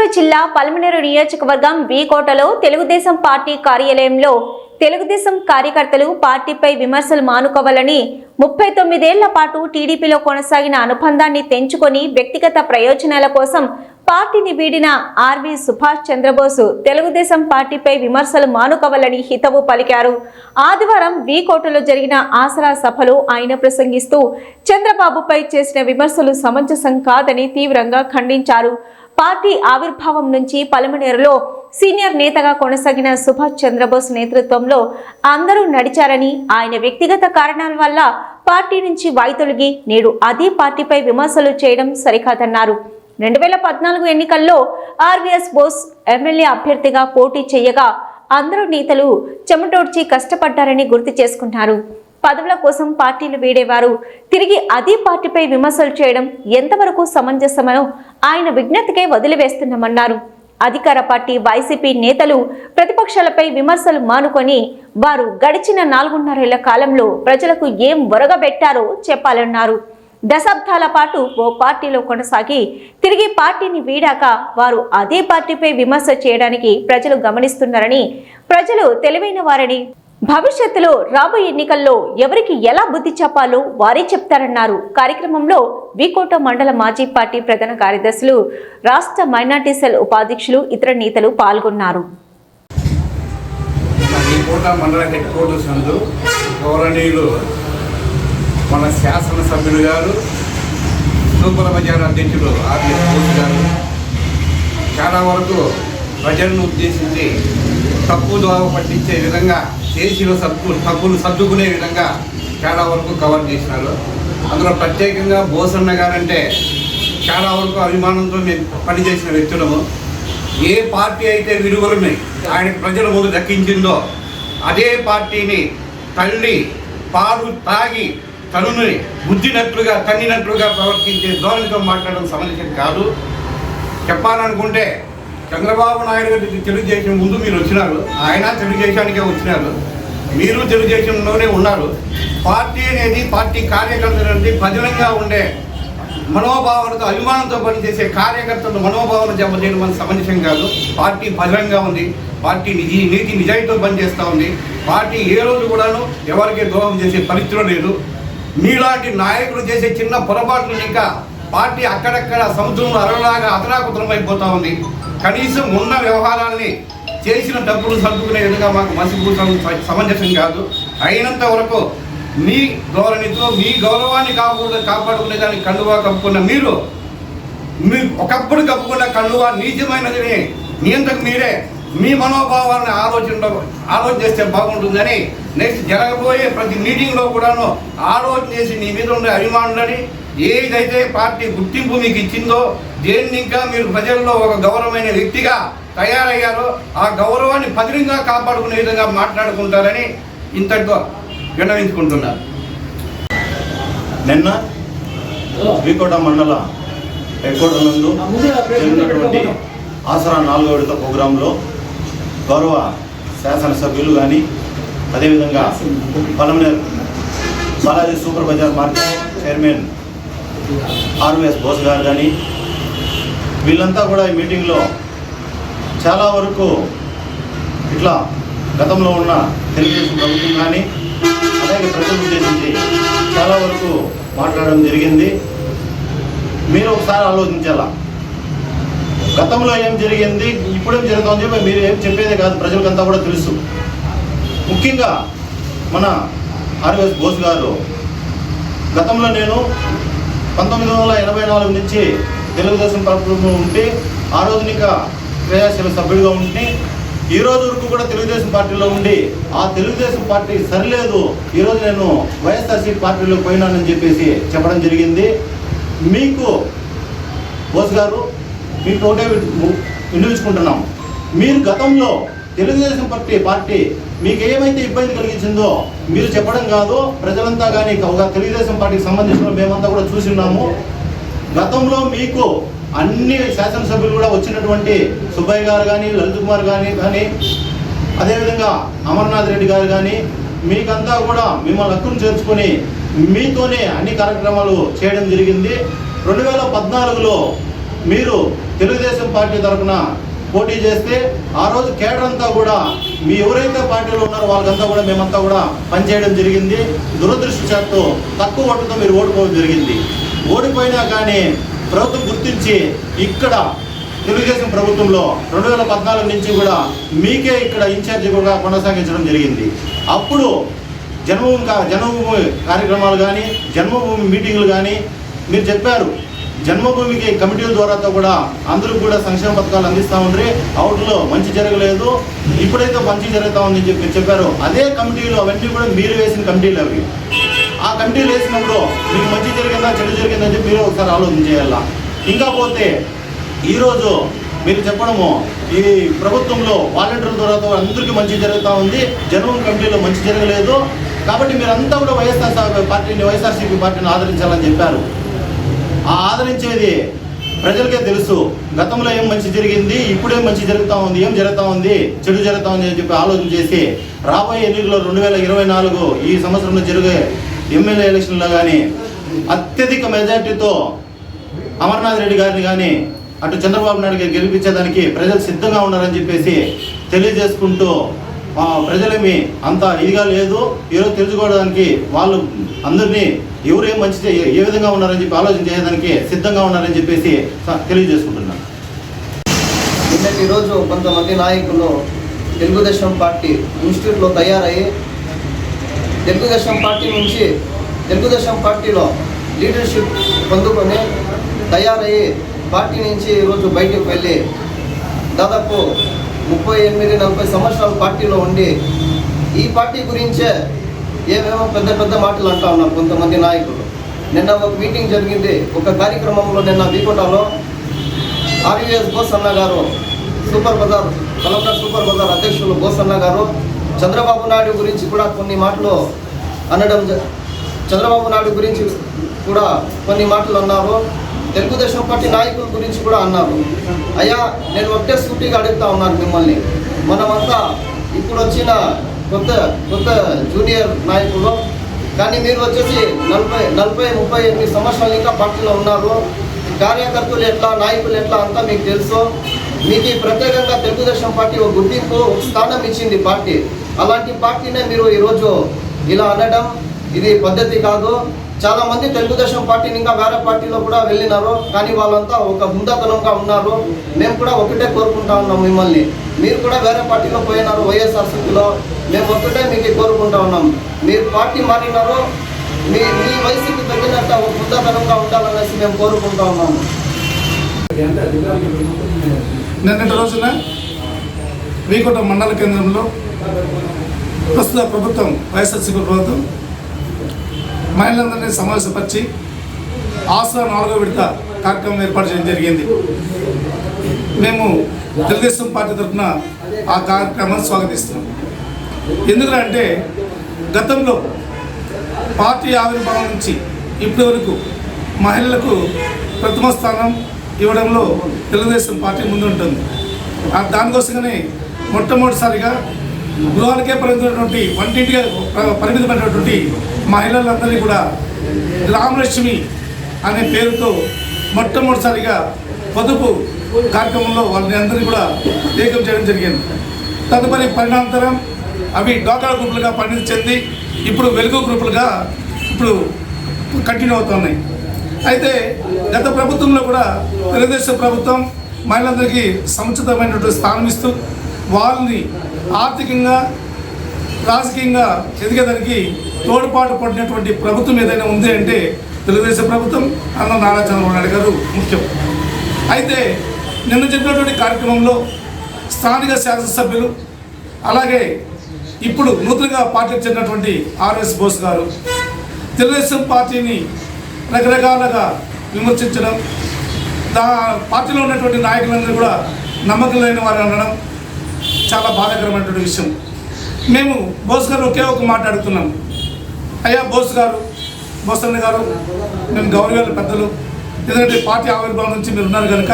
గుంటూరు జిల్లా పల్మనేరు నియోజకవర్గం వీకోటలో తెలుగుదేశం పార్టీ కార్యాలయంలో తెలుగుదేశం కార్యకర్తలు పార్టీపై విమర్శలు మానుకోవాలని ముప్పై తొమ్మిదేళ్ళ పాటు టీడీపీలో కొనసాగిన అనుబంధాన్ని తెంచుకొని వ్యక్తిగత ప్రయోజనాల కోసం పార్టీని వీడిన ఆర్వి సుభాష్ చంద్రబోసు తెలుగుదేశం పార్టీపై విమర్శలు మానుకోవాలని హితవు పలికారు. ఆదివారం వీకోటలో జరిగిన ఆసరా సభలో ఆయన ప్రసంగిస్తూ చంద్రబాబుపై చేసిన విమర్శలు సమంజసం కాదని తీవ్రంగా ఖండించారు. పార్టీ ఆవిర్భావం నుంచి పలమనేరులో సీనియర్ నేతగా కొనసాగిన సుభాష్ చంద్రబోస్ నేతృత్వంలో అందరూ నడిచారని ఆయన వ్యక్తిగత కారణాల వల్ల పార్టీ నుంచి వాయితొలిగి నేడు అదే పార్టీపై విమర్శలు చేయడం సరికాదన్నారు. రెండు వేల పద్నాలుగు ఎన్నికల్లో ఆర్వీఎస్ బోస్ ఎమ్మెల్యే అభ్యర్థిగా పోటీ చేయగా అందరూ నేతలు చెమటోడ్చి కష్టపడ్డారని గుర్తు చేసుకున్నారు. పదవుల కోసం పార్టీలు వీడేవారు. తిరిగి అదే పార్టీపై విమర్శలు చేయడం ఎంతవరకు సమంజసమనో ఆయన విజ్ఞతకే వదిలివేస్తున్నామన్నారు. అధికార పార్టీ వైసీపీ నేతలు ప్రతిపక్షాలపై విమర్శలు మానుకొని వారు గడిచిన నాలుగున్నరేళ్ళ కాలంలో ప్రజలకు ఏం ఒరగబెట్టారో చెప్పాలన్నారు. దశాబ్దాల పాటు ఓ పార్టీలో కొనసాగి తిరిగి పార్టీని వీడాక వారు అదే పార్టీపై విమర్శ చేయడానికి ప్రజలు గమనిస్తున్నారని ప్రజలు తెలివైన వారని భవిష్యత్తులో రాబోయే ఎన్నికల్లో ఎవరికి ఎలా బుద్ధి చెప్పాలో వారే చెప్తారన్నారు. కార్యక్రమంలో వికోట మండల మాజీ పార్టీ ప్రధాన కార్యదర్శులు రాష్ట్ర మైనార్టీ సెల్ ఉపాధ్యక్షులు ఇతర నేతలు పాల్గొన్నారు. మన శాసనసభ్యులు గారు సూపర్ బజార్ అధ్యక్షులు ఆర్ఎస్ బోస్ గారు. చాలా వరకు ప్రజలను ఉద్దేశించి తప్పు దోవ పట్టించే విధంగా చేసిన సబ్బు తప్పులు సర్దుకునే విధంగా చాలా వరకు కవర్ చేసినారు. అందులో ప్రత్యేకంగా బోసన్న గారంటే చాలా వరకు అభిమానంతో మేము పనిచేసిన వ్యక్తులము. ఏ పార్టీ అయితే విలువలని ఆయనకు ప్రజల ముందు దక్కించిందో అదే పార్టీని తల్లి పాలు తాగి తనుని బుద్ధినట్లుగా తన్నినట్లుగా ప్రవర్తించే ధోరణితో మాట్లాడడం సమంజసం కాదు. చెప్పాలనుకుంటే చంద్రబాబు నాయుడు గారు తెలుగుదేశం ముందు మీరు వచ్చినారు. ఆయన తెలుగుదేశానికే వచ్చినారు. మీరు తెలుగుదేశంలోనే ఉన్నారు. పార్టీ అనేది పార్టీ కార్యకర్తలు అనేది భజనంగా ఉండే మనోభావనతో అభిమానంతో పనిచేసే కార్యకర్తలు మనోభావన దెబ్బతీయడం మన సమంజసం కాదు. పార్టీ భద్రంగా ఉంది. పార్టీ నిధి నీతి నిజాయితీతో పనిచేస్తూ ఉంది. పార్టీ ఏ రోజు కూడాను ఎవరికి ద్రోహం చేసే పరిస్థితులు లేదు. మీలాంటి నాయకులు చేసే చిన్న పొరపాట్లు ఇంకా పార్టీ అక్కడక్కడ సముద్రంలో అరలాగా అయిపోతూ ఉంది. కనీసం ఉన్న వ్యవహారాల్ని చేసిన డబ్బులు సర్దుకునే విధంగా మాకు మసిపూసం సమంజసం కాదు. అయినంత వరకు మీ ధోరణితో మీ గౌరవాన్ని కాపాడు కాపాడుకునే దానికి కండువా కప్పుకున్న మీరు మీ ఒకప్పుడు కప్పుకున్న కండువా నీచమైనదని మీ మీరే మీ మనోభావాలను ఆలోచన ఆలోచన చేస్తే బాగుంటుందని నెక్స్ట్ జరగబోయే ప్రతి మీటింగ్లో కూడాను ఆలోచన చేసి నీ మీద ఉండే అభిమానులని ఏదైతే పార్టీ గుర్తింపు మీకు ఇచ్చిందో దేన్ని ఇంకా మీరు ప్రజల్లో ఒక గౌరవమైన వ్యక్తిగా తయారయ్యారో ఆ గౌరవాన్ని భద్రంగా కాపాడుకునే విధంగా మాట్లాడుకుంటారని ఇంతటితో విన్నవించుకుంటున్నారు నిన్న వికోట మండల హెడ్కోటర్ నందు జరిగినటువంటి ఆసరా నాలుగో విడత ప్రోగ్రాంలో గౌరవ శాసనసభ్యులు కానీ అదేవిధంగా Palamaneru Balaji super bazaar market chairman RVS Bose garu కానీ వీళ్ళంతా కూడా ఈ మీటింగ్లో చాలా వరకు ఇట్లా గతంలో ఉన్న తెలుగుదేశం ప్రభుత్వం కానీ అలాగే ప్రజలు ఉద్దేశించి చాలా వరకు మాట్లాడడం జరిగింది. మీరు ఒకసారి ఆలోచించాలా? గతంలో ఏం జరిగింది ఇప్పుడేం జరుగుతుందని చెప్పి మీరు ఏం చెప్పేదే కాదు ప్రజలకంతా కూడా తెలుసు. ముఖ్యంగా మన ఆర్ఎస్ బోస్ గారు గతంలో నేను పంతొమ్మిది వందల ఎనభై నాలుగు నుంచి తెలుగుదేశం ప్రభుత్వం ఉంటే ఆ రోజునిక క్రియాశీల సభ్యుడిగా ఉంటే ఈ రోజు వరకు కూడా తెలుగుదేశం పార్టీలో ఉండి ఆ తెలుగుదేశం పార్టీ సరిలేదు ఈరోజు నేను వైఎస్ఆర్సీ పార్టీలో పోయినానని చెప్పేసి చెప్పడం జరిగింది. మీకు బోస్ గారు మీకు ఒకటే వి- వినియోగించుకుంటున్నాం. మీరు గతంలో తెలుగుదేశం పార్టీ పార్టీ మీకు ఏమైతే ఇబ్బంది కలిగించిందో మీరు చెప్పడం కాదు ప్రజలంతా కానీ ఒక తెలుగుదేశం పార్టీకి సంబంధించిన మేమంతా కూడా చూసి ఉన్నాము. గతంలో మీకు అన్ని శాసనసభ్యులు కూడా వచ్చినటువంటి సుబ్బయ్య గారు కానీ లలిత్ కుమార్ కానీ కానీ అదేవిధంగా అమర్నాథ్ రెడ్డి గారు కానీ మీకంతా కూడా మిమ్మల్ని హక్కును చేర్చుకొని మీతోనే అన్ని కార్యక్రమాలు చేయడం జరిగింది. రెండు వేల పద్నాలుగులో మీరు తెలుగుదేశం పార్టీ తరఫున పోటీ చేస్తే ఆ రోజు కేడర్ అంతా కూడా మీ ఎవరైతే పార్టీలో ఉన్నారో వాళ్ళకంతా కూడా మేమంతా కూడా పనిచేయడం జరిగింది. దురదృష్టవశాత్తు తక్కువ ఓటుతో మీరు ఓడిపోవడం జరిగింది. ఓడిపోయినా కానీ ప్రభుత్వం గుర్తించి ఇక్కడ తెలుగుదేశం ప్రభుత్వంలో రెండు వేల పద్నాలుగు నుంచి కూడా మీకే ఇక్కడ ఇన్ఛార్జి కూడా కొనసాగించడం జరిగింది. అప్పుడు జన్మభూమి జన్మభూమి కార్యక్రమాలు కానీ జన్మభూమి మీటింగ్లు కానీ మీరు చెప్పారు. జన్మభూమికి కమిటీల ద్వారాతో కూడా అందరూ కూడా సంక్షేమ పథకాలు అందిస్తూ ఉండ్రి. అవుట్లో మంచి జరగలేదు. ఇప్పుడైతే మంచి జరుగుతూ ఉందని చెప్పి చెప్పారు. అదే కమిటీలు అవన్నీ కూడా మీరు వేసిన కమిటీలు అవి. ఆ కమిటీలు వేసినప్పుడు మీకు మంచి జరిగిందా చెడు జరిగిందని చెప్పి మీరు ఒకసారి ఆలోచన చేయాలా? ఇంకా పోతే ఈరోజు మీరు చెప్పడము ఈ ప్రభుత్వంలో వాలంటీర్ల ద్వారా అందరికీ మంచి జరుగుతూ ఉంది. జన్మం కమిటీలో మంచి జరగలేదు. కాబట్టి మీరంతా కూడా వైఎస్ఆర్ పార్టీని వైఎస్ఆర్సీపీ పార్టీని ఆదరించాలని చెప్పారు. ఆ ఆదరించేది ప్రజలకే తెలుసు. గతంలో ఏం మంచి జరిగింది ఇప్పుడేం మంచి జరుగుతూ ఉంది ఏం జరుగుతూ ఉంది చెడు జరుగుతూ ఉంది అని చెప్పి ఆలోచన చేసి రాబోయే ఎన్నికల్లో రెండు వేల ఇరవై నాలుగు ఈ సంవత్సరంలో జరిగే ఎమ్మెల్యే ఎలక్షన్లో కానీ అత్యధిక మెజార్టీతో అమర్నాథ్ రెడ్డి గారిని కానీ అటు చంద్రబాబు నాయుడు గారు గెలిపించేదానికి ప్రజలు సిద్ధంగా ఉన్నారని చెప్పేసి తెలియజేసుకుంటూ ప్రజలేమి అంత ఇదిగా లేదు. ఈరోజు తెలుసుకోవడానికి వాళ్ళు అందరినీ ఎవరు ఏం మంచి ఏ విధంగా ఉన్నారని చెప్పి ఆలోచన చేయడానికి సిద్ధంగా ఉన్నారని చెప్పేసి తెలియజేసుకుంటున్నాను నిన్నటి రోజు కొంతమంది నాయకులు తెలుగుదేశం పార్టీ ఇన్స్టిట్యూట్లో తయారయ్యి తెలుగుదేశం పార్టీ నుంచి తెలుగుదేశం పార్టీలో లీడర్షిప్ పొందుకొని తయారయ్యి పార్టీ నుంచి ఈరోజు బయటకు వెళ్ళి దాదాపు ముప్పై ఎనిమిది నలభై సంవత్సరాల పార్టీలో ఉండి ఈ పార్టీ గురించే ఏమేమో పెద్ద పెద్ద మాటలు అంటా ఉన్నారు కొంతమంది నాయకులు. నిన్న ఒక మీటింగ్ జరిగింది. ఒక కార్యక్రమంలో నిన్న బీకోటాలో RUS Bose garu super bazaar collector super bazaar అధ్యక్షులు బోస్ గారు చంద్రబాబు నాయుడు గురించి కూడా కొన్ని మాటలు అనడం చంద్రబాబు నాయుడు గురించి కూడా కొన్ని మాటలు అన్నారు. తెలుగుదేశం పార్టీ నాయకుల గురించి కూడా అన్నారు. అయ్యా నేను ఒకటే సూటిగా అడుగుతా ఉన్నాను మిమ్మల్ని. మనమంతా ఇప్పుడు వచ్చిన కొత్త కొత్త జూనియర్ నాయకులు. కానీ మీరు వచ్చేసి నలభై నలభై ముప్పై ఎనిమిది సంవత్సరాలు ఇంకా పార్టీలో ఉన్నారు. కార్యకర్తలు ఎట్లా నాయకులు ఎట్లా అంతా మీకు తెలుసు. మీకు ప్రత్యేకంగా తెలుగుదేశం పార్టీ ఒక గుర్తింపు ఒక స్థానం ఇచ్చింది పార్టీ. అలాంటి పార్టీనే మీరు ఈరోజు ఇలా అనడం ఇది పద్ధతి కాదు. చాలా మంది తెలుగుదేశం పార్టీని ఇంకా వేరే పార్టీలో కూడా వెళ్ళినారు. కానీ వాళ్ళంతా ఒక హుందాతనంగా ఉన్నారు. మేము కూడా ఒకటే కోరుకుంటా ఉన్నాం మిమ్మల్ని. మీరు కూడా వేరే పార్టీలో పోయినారు వైఎస్ఆర్సీపీలో. మేము ఒకటే మీకు కోరుకుంటా ఉన్నాం. మీరు పార్టీ మారినారు. మీ మీ వయసుకి తగ్గినట్టు ఒక హుందాతనంగా ఉండాలనేసి మేము కోరుకుంటా ఉన్నాము నిన్నటి రోజున వీకోట మండల కేంద్రంలో ప్రస్తుత ప్రభుత్వం వైఎస్ఆర్సీపీ ప్రభుత్వం మహిళలందరినీ సమావేశపరిచి ఆసరా నాలుగో విడత కార్యక్రమం ఏర్పాటు చేయడం జరిగింది. మేము తెలుగుదేశం పార్టీ తరఫున ఆ కార్యక్రమాన్ని స్వాగతిస్తున్నాం. ఎందుకంటే గతంలో పార్టీ ఆవిర్భావం నుంచి ఇప్పటి వరకు మహిళలకు ప్రథమ స్థానం ఇవ్వడంలో తెలుగుదేశం పార్టీ ముందుంటుంది. దానికోసమనే మొట్టమొదటిసారిగా గృహాలకే పరిమితమైనటువంటి వంటింటిగా పరిమితమైనటువంటి మహిళలందరినీ కూడా రామలక్ష్మి అనే పేరుతో మొట్టమొదటిసారిగా పొదుపు కార్యక్రమంలో వాళ్ళని అందరినీ కూడా ఏకం చేయడం జరిగింది. తదుపరి పరిణాంతరం అవి డోకా గ్రూపులుగా పరిణితి చెంది ఇప్పుడు వెలుగు గ్రూపులుగా ఇప్పుడు కంటిన్యూ అవుతున్నాయి. అయితే గత ప్రభుత్వంలో కూడా తెలుగుదేశం ప్రభుత్వం మహిళలందరికీ సముచితమైనటువంటి స్థానం ఇస్తూ వాళ్ళని ఆర్థికంగా రాజకీయంగా ఎదిగేదానికి తోడ్పాటు పడినటువంటి ప్రభుత్వం ఏదైనా ఉంది అంటే తెలుగుదేశం ప్రభుత్వం అన్న నారా చంద్రబాబు నాయుడు గారు ముఖ్యం. అయితే నిన్న చెప్పినటువంటి కార్యక్రమంలో స్థానిక శాసనసభ్యులు అలాగే ఇప్పుడు నూతనంగా పార్టీకి చెందినటువంటి ఆర్ఎస్ బోస్ గారు తెలుగుదేశం పార్టీని రకరకాలుగా విమర్శించడం దా పార్టీలో ఉన్నటువంటి నాయకులందరూ కూడా నమ్మకం లేని వారు అనడం చాలా బాధాకరమైనటువంటి విషయం. మేము బోస్ గారు ఒకే ఒక మాట్లాడుతున్నాం అయ్యా బోస్ గారు బోసన్న గారు మేము గౌరవాల పెద్దలు ఎందుకంటే పార్టీ ఆవిర్భావం నుంచి మీరు ఉన్నారు కనుక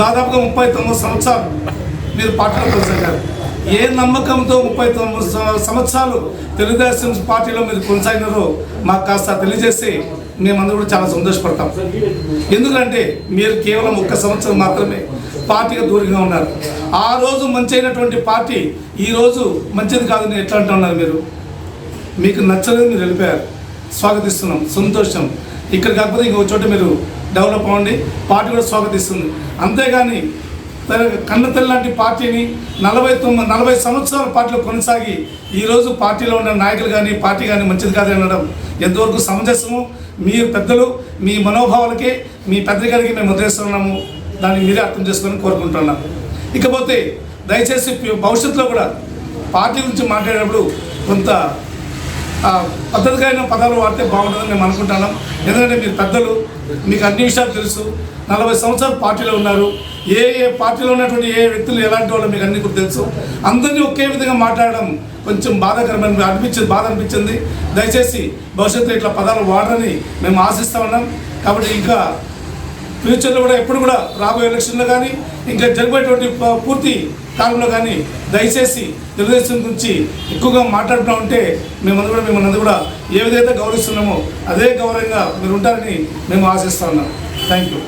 దాదాపుగా ముప్పై తొమ్మిది సంవత్సరాలు మీరు పార్టీలో కొనసాగారు. ఏ నమ్మకంతో ముప్పై తొమ్మిది సంవత్సరాలు తెలుగుదేశం పార్టీలో మీరు కొనసాగినారో మాకు కాస్త తెలియజేసి మేమందరూ కూడా చాలా సంతోషపడతాం. ఎందుకంటే మీరు కేవలం ఒక్క సంవత్సరం మాత్రమే పార్టీగా దూరంగా ఉన్నారు. ఆ రోజు మంచి అయినటువంటి పార్టీ ఈరోజు మంచిది కాదని ఎట్లా అంటున్నారు మీరు? మీకు నచ్చలేదు మీరు వెళ్ళిపోయారు. స్వాగతిస్తున్నాం. సంతోషం. ఇక్కడ కాకపోతే ఇంకో చోట మీరు డెవలప్ అవ్వండి. పార్టీ కూడా స్వాగతిస్తుంది. అంతేగాని కన్నతల్లి లాంటి పార్టీని నలభై తొమ్మిది నలభై సంవత్సరాల పార్టీలో కొనసాగి ఈరోజు పార్టీలో ఉన్న నాయకులు కానీ పార్టీ కానీ మంచిది కాదని అనడం ఎంతవరకు సమంజసము? మీరు పెద్దలు మీ మనోభావాలకి మీ పెద్దగారికి మేము వదిలేస్తున్నాము దాన్ని మీరే అర్థం చేసుకొని కోరుకుంటున్నాను ఇకపోతే దయచేసి భవిష్యత్తులో కూడా పార్టీ గురించి మాట్లాడేటప్పుడు కొంత పద్ధతిగా అయిన పదాలు వాడితే బాగుంటుందని మేము అనుకుంటున్నాం. ఎందుకంటే మీరు పెద్దలు మీకు అన్ని విషయాలు తెలుసు. నలభై సంవత్సరాలు పార్టీలో ఉన్నారు. ఏ ఏ పార్టీలో ఉన్నటువంటి ఏ వ్యక్తులు ఎలాంటి వాళ్ళు మీకు అన్ని కూడా తెలుసు. అందరినీ ఒకే విధంగా మాట్లాడడం కొంచెం బాధాకరమైన అనిపించింది బాధ అనిపించింది. దయచేసి భవిష్యత్తులో ఇట్లా పదాలు వాడరని మేము ఆశిస్తూ ఉన్నాం. కాబట్టి ఇంకా ఫ్యూచర్లో కూడా ఎప్పుడు కూడా రాబోయే ఎలక్షన్లో కానీ ఇంకా జరిగేటువంటి పూర్తి కాలంలో కానీ దయచేసి తెలుగుదేశం గురించి ఎక్కువగా మాట్లాడుతూ ఉంటే మేమందరూ కూడా మిమ్మల్ని కూడా ఏ విధంగా గౌరవిస్తున్నామో అదే గౌరవంగా మీరు ఉంటారని మేము ఆశిస్తా ఉన్నాం. Thank you